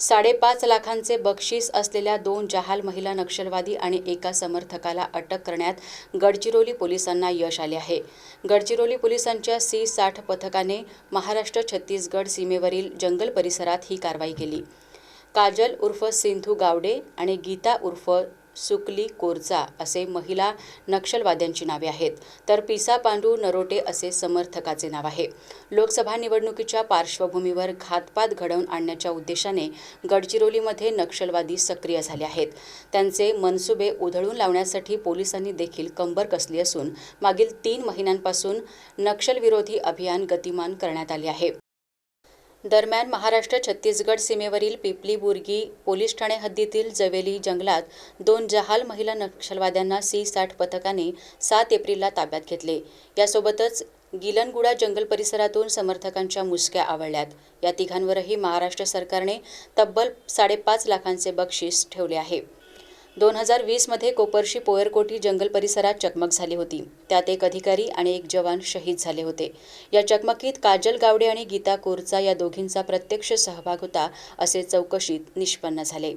साडेपाच लाखांचे बक्षीस असलेल्या दोन जहाल महिला नक्षलवादी आणि एका समर्थकाला अटक करण्यात गडचिरोली पोलिसांना यश आले आहे. गडचिरोली पोलिसांच्या सी साठ पथकाने महाराष्ट्र छत्तीसगड सीमेवरील जंगल परिसरात ही कारवाई केली. काजल उर्फ सिंधू गावडे आणि गीता उर्फ सुकली कोरचा असे महिला नक्षलवाद्यांची नावे आहेत. तर पिसा पांडू नरोटे असे समर्थकाचे नाव आहे. लोकसभा निवडणुकीच्या पार्श्वभूमीवर घातपात घडवून आणण्याच्या उद्देशाने गडचिरोलीमध्ये नक्षलवादी सक्रिय झाले आहेत. त्यांचे मनसुबे उधळून लावण्यासाठी पोलिसांनी देखील कंबर कसली असून मागील तीन महिन्यांपासून नक्षलविरोधी अभियान गतिमान करण्यात आले आहे. दरम्यान महाराष्ट्र छत्तीसगड सीमेवरील पिपली बुर्गी पोलीस ठाणे हद्दीतील जवेली जंगलात दोन जहाल महिला नक्षलवाद्यांना सी साठ पथकाने सात एप्रिलला ताब्यात घेतले. यासोबतच गिलनगुडा जंगल परिसरातून समर्थकांच्या मुसक्या आवळल्यात या तिघांवरही महाराष्ट्र सरकारने तब्बल साडेपाच लाखांचे बक्षीस ठेवले आहे. दोन हजार वीसमध्ये कोपरशी पोयरकोटी जंगल परिसरात चकमक झाली होती. त्यात एक अधिकारी आणि एक जवान शहीद झाले होते. या चकमकीत काजल गावडे आणि गीता कोरचा या दोघींचा प्रत्यक्ष सहभाग होता असे चौकशीत निष्पन्न झाले.